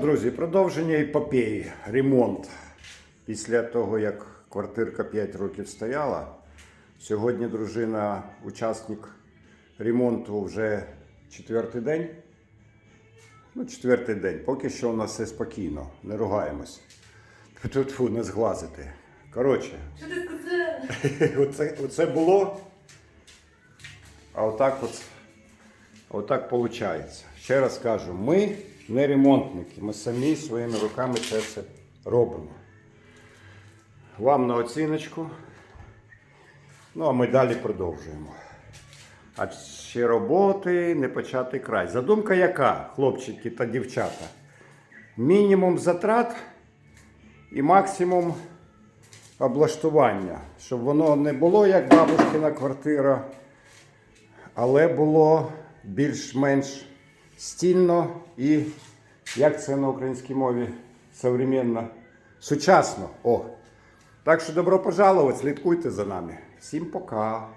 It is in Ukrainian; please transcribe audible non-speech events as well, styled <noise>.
Друзі, продовження епопеї, ремонт. Після того, як квартирка 5 років стояла, сьогодні дружина, учасник ремонту вже четвертий день. Ну, четвертий день. Поки що у нас все спокійно, не ругаємось. Тут фу, не зглазити. Коротше, Що ти сказав? <laughs> оце, оце було. А отак от, отак виходить. Ще раз кажу, ми не ремонтники, ми самі своїми руками це все робимо. Вам на оціночку. Ну, а ми далі продовжуємо. А ще роботи не почати край. Задумка яка, хлопчики та дівчата? Мінімум затрат і максимум облаштування, щоб воно не було як бабушкина квартира, але було більш-менш стільно і, як це на українській мові, современно, сучасно. О. Так що добро пожаловать, слідкуйте за нами. Всім пока.